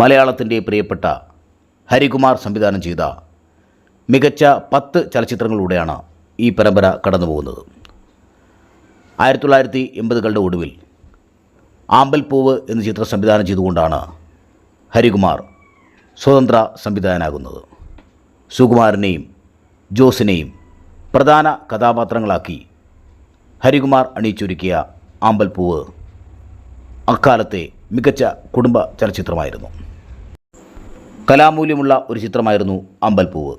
മലയാളത്തിന്റെ പ്രിയപ്പെട്ട ഹരികുമാർ സംവിധാനം ചെയ്ത മികച്ച പത്ത് ചലച്ചിത്രങ്ങളിലൂടെയാണ് ഈ പരമ്പര കടന്നു പോകുന്നത് ആയിരത്തി തൊള്ളായിരത്തി എൺപതുകളുടെ ഒടുവിൽ ആമ്പൽപ്പൂവ് എന്ന ചിത്രം സംവിധാനം ചെയ്തുകൊണ്ടാണ് ഹരികുമാർ സ്വതന്ത്ര സംവിധായകനാകുന്നത്. സുകുമാരനെയും ജോസിനെയും പ്രധാന കഥാപാത്രങ്ങളാക്കി ഹരികുമാർ അണിയിച്ചൊരുക്കിയ ആമ്പൽപ്പൂവ് അക്കാലത്തെ മികച്ച കുടുംബ ചലച്ചിത്രമായിരുന്നു. കലാമൂല്യമുള്ള ഒരു ചിത്രമായിരുന്നു അമ്പൽപ്പൂവ്.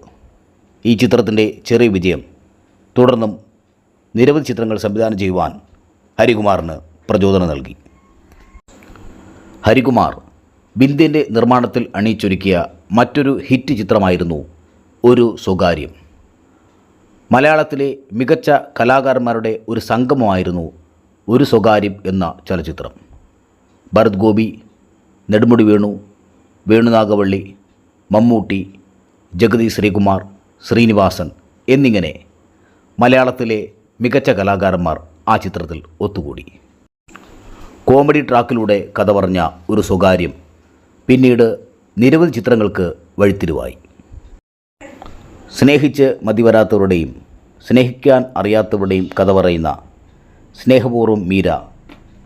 ഈ ചിത്രത്തിന്റെ ചെറിയ വിജയം തുടർന്നും നിരവധി ചിത്രങ്ങൾ സംവിധാനം ചെയ്യുവാൻ ഹരികുമാറിന് പ്രചോദനം നൽകി. ഹരികുമാർ ബിന്ദിന്റെ നിർമ്മാണത്തിൽ അണിയിച്ചൊരുക്കിയ മറ്റൊരു ഹിറ്റ് ചിത്രമായിരുന്നു ഒരു സ്വകാര്യം. മലയാളത്തിലെ മികച്ച കലാകാരന്മാരുടെ ഒരു സംഗമമായിരുന്നു ഒരു സ്വകാര്യം എന്ന ചലച്ചിത്രം. ഭരത് ഗോപി നെടുമുടി വേണു വേണുനാഗവള്ളി മമ്മൂട്ടി ജഗതി ശ്രീകുമാർ ശ്രീനിവാസൻ എന്നിങ്ങനെ മലയാളത്തിലെ മികച്ച കലാകാരന്മാർ ആ ചിത്രത്തിൽ ഒത്തുകൂടി. കോമഡി ട്രാക്കിലൂടെ കഥ പറഞ്ഞ ഒരു സ്വകാര്യം പിന്നീട് നിരവധി ചിത്രങ്ങൾക്ക് വഴിത്തിരിവായി. സ്നേഹിച്ച് മതിവരാത്തവരുടെയും സ്നേഹിക്കാൻ അറിയാത്തവരുടെയും കഥ പറയുന്ന സ്നേഹപൂർവം മീര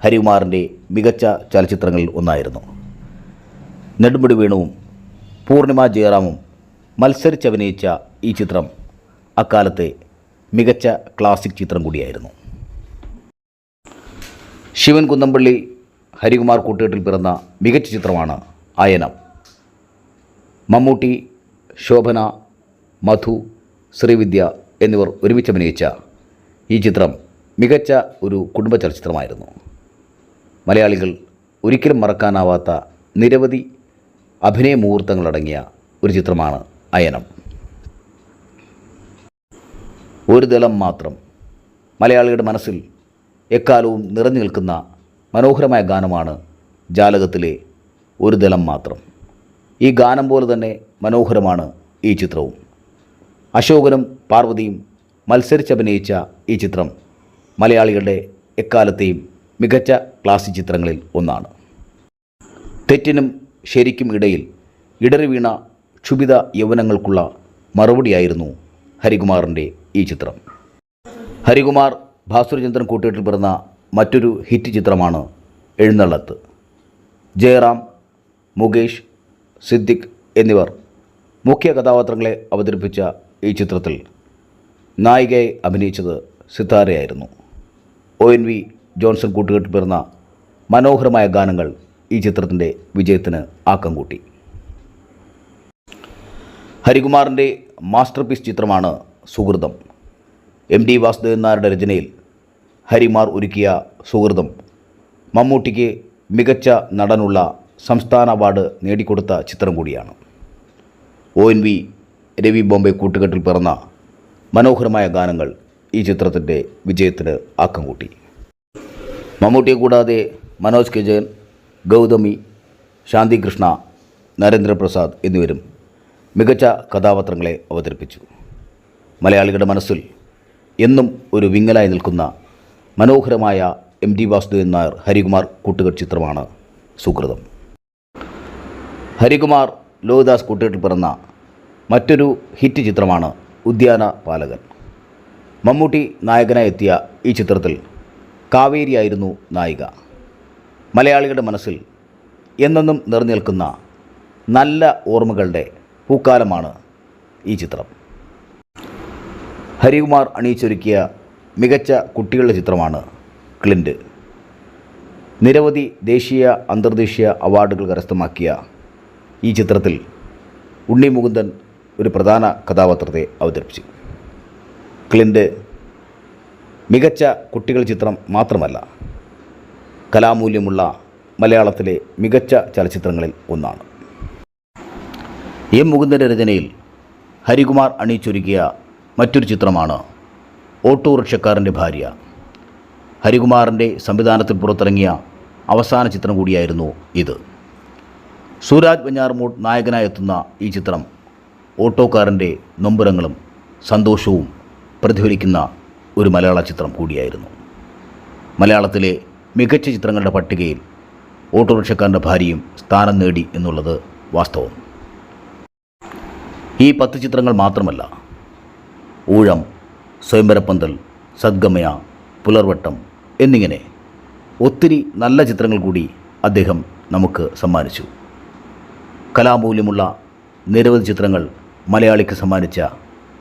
ഹരികുമാറിന്റെ മികച്ച ചലച്ചിത്രങ്ങളിൽ ഒന്നായിരുന്നു. നെടുമുടി വേണുവും പൂർണിമ ജയറാമും മത്സരിച്ചഭിനയിച്ച ഈ ചിത്രം അക്കാലത്തെ മികച്ച ക്ലാസിക് ചിത്രം കൂടിയായിരുന്നു. ശിവൻ കുന്നംപള്ളി ഹരികുമാർ കൂട്ടുകെട്ടിൽ പിറന്ന മികച്ച ചിത്രമാണ് അയനം. മമ്മൂട്ടി ശോഭന മധു ശ്രീവിദ്യ എന്നിവർ ഒരുമിച്ച് അഭിനയിച്ച ഈ ചിത്രം മികച്ച ഒരു കുടുംബ ചലച്ചിത്രമായിരുന്നു. മലയാളികൾ ഒരിക്കലും മറക്കാനാവാത്ത നിരവധി അഭിനയ മുഹൂർത്തങ്ങളടങ്ങിയ ഒരു ചിത്രമാണ് അയനം. ഒരു ദളം മാത്രം മലയാളിയുടെ മനസ്സിൽ എക്കാലവും നിറഞ്ഞു നിൽക്കുന്ന മനോഹരമായ ഗാനമാണ് ജാലകത്തിലെ ഒരു ദളം മാത്രം. ഈ ഗാനം പോലെ തന്നെ മനോഹരമാണ് ഈ ചിത്രവും. അശോകനും പാർവതിയും മത്സരിച്ചഭിനയിച്ച ഈ ചിത്രം മലയാളികളുടെ എക്കാലത്തെയും മികച്ച ക്ലാസിക് ചിത്രങ്ങളിൽ ഒന്നാണ്. തെറ്റിനും ശരിക്കും ഇടയിൽ ഇടറി വീണ ക്ഷുഭിത യൗവനങ്ങൾക്കുള്ള മറുപടിയായിരുന്നു ഹരികുമാറിന്റെ ഈ ചിത്രം. ഹരികുമാർ ഭാസുരചന്ദ്രൻ കൂട്ടുകെട്ടിൽ പിറന്ന മറ്റൊരു ഹിറ്റ് ചിത്രമാണ് എഴുന്നള്ളത്ത്. ജയറാം മുകേഷ് സിദ്ദിഖ് എന്നിവർ മുഖ്യ കഥാപാത്രങ്ങളെ അവതരിപ്പിച്ച ഈ ചിത്രത്തിൽ നായികയെ അഭിനയിച്ചത് സിത്താരയായിരുന്നു. ഒ എൻ വി ജോൺസൺ കൂട്ടുകെട്ടിൽ പിറന്ന മനോഹരമായ ഗാനങ്ങൾ ഈ ചിത്രത്തിന്റെ വിജയത്തിന് ആക്കം കൂട്ടി. ഹരികുമാറിന്റെ മാസ്റ്റർ പീസ് ചിത്രമാണ് സുഹൃതം. എം ഡി വാസുദേവൻ നായരുടെ രചനയിൽ ഹരിമാർ ഒരുക്കിയ സുഹൃതം. മമ്മൂട്ടിക്ക് മികച്ച നടനുള്ള സംസ്ഥാന അവാർഡ് നേടിക്കൊടുത്ത ചിത്രം കൂടിയാണ്. O N V Ravi Bombay കൂട്ടുകെട്ടിൽ പിറന്ന മനോഹരമായ ഗാനങ്ങൾ ഈ ചിത്രത്തിന്റെ വിജയത്തിന് ആക്കം കൂട്ടി. മമ്മൂട്ടിയെ കൂടാതെ മനോജ് കെ ജയൻ ഗൗതമി ശാന്തികൃഷ്ണ നരേന്ദ്രപ്രസാദ് എന്നിവരും മികച്ച കഥാപാത്രങ്ങളെ അവതരിപ്പിച്ചു. മലയാളികളുടെ മനസ്സിൽ എന്നും ഒരു വിങ്ങലായി നിൽക്കുന്ന മനോഹരമായ എം ടി വാസുദേവൻ നായർ ഹരികുമാർ കൂട്ടുകെട്ട് ചിത്രമാണ് സുഹൃതം. ഹരികുമാർ ലോഹിദാസ് കൂട്ടുകെട്ടിൽ പിറന്ന മറ്റൊരു ഹിറ്റ് ചിത്രമാണ് ഉദ്യാന പാലകൻ. മമ്മൂട്ടി നായകനായി എത്തിയ ഈ ചിത്രത്തിൽ കാവേരിയായിരുന്നു നായിക. മലയാളികളുടെ മനസ്സിൽ എന്നെന്നും നിറഞ്ഞേൽക്കുന്ന നല്ല ഓർമ്മകളുടെ പൂക്കാലമാണ് ഈ ചിത്രം. ഹരികുമാർ അണിയിച്ചൊരുക്കിയ മികച്ച കുട്ടികളുടെ ചിത്രമാണ് ക്ലിന്റ് നിരവധി ദേശീയ അന്തർദേശീയ അവാർഡുകൾ കരസ്ഥമാക്കിയ ഈ ചിത്രത്തിൽ ഉണ്ണി മുകുന്ദൻ ഒരു പ്രധാന കഥാപാത്രത്തെ അവതരിപ്പിച്ചു. ക്ലിന്റ് മികച്ച കുട്ടികൾ ചിത്രം മാത്രമല്ല കലാമൂല്യമുള്ള മലയാളത്തിലെ മികച്ച ചലച്ചിത്രങ്ങളിൽ ഒന്നാണ്. എം. മുകുന്ദന്റെ രചനയിൽ ഹരികുമാർ അണിയിച്ചൊരുക്കിയ മറ്റൊരു ചിത്രമാണ് ഓട്ടോറിക്ഷക്കാരന്റെ ഭാര്യ. ഹരികുമാറിന്റെ സംവിധാനത്തിൽ പുറത്തിറങ്ങിയ അവസാന ചിത്രം കൂടിയായിരുന്നു ഇത്. സൂരാജ് വെഞ്ഞാറമൂട് നായകനായി എത്തുന്ന ഈ ചിത്രം ഓട്ടോക്കാരന്റെ നൊമ്പരങ്ങളും സന്തോഷവും പ്രതിഫലിക്കുന്ന ഒരു മലയാള ചിത്രം കൂടിയായിരുന്നു. മലയാളത്തിലെ മികച്ച ചിത്രങ്ങളുടെ പട്ടികയിൽ ഓട്ടോറിക്ഷക്കാരന്റെ ഭാര്യയും സ്ഥാനം നേടി എന്നുള്ളത് വാസ്തവം. ഈ പത്ത് ചിത്രങ്ങൾ മാത്രമല്ല ഊഴം സ്വയംവരപ്പന്തൽ സദ്ഗമയ പുലർവട്ടം എന്നിങ്ങനെ ഒത്തിരി നല്ല ചിത്രങ്ങൾ കൂടി അദ്ദേഹം നമുക്ക് സമ്മാനിച്ചു. കലാമൂല്യമുള്ള നിരവധി ചിത്രങ്ങൾ മലയാളിക്ക് സമ്മാനിച്ച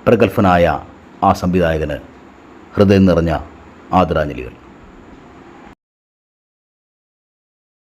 പ്രഗത്ഭനായ ആ സംവിധായകന് ഹൃദയം നിറഞ്ഞ ആദരാഞ്ജലികൾ.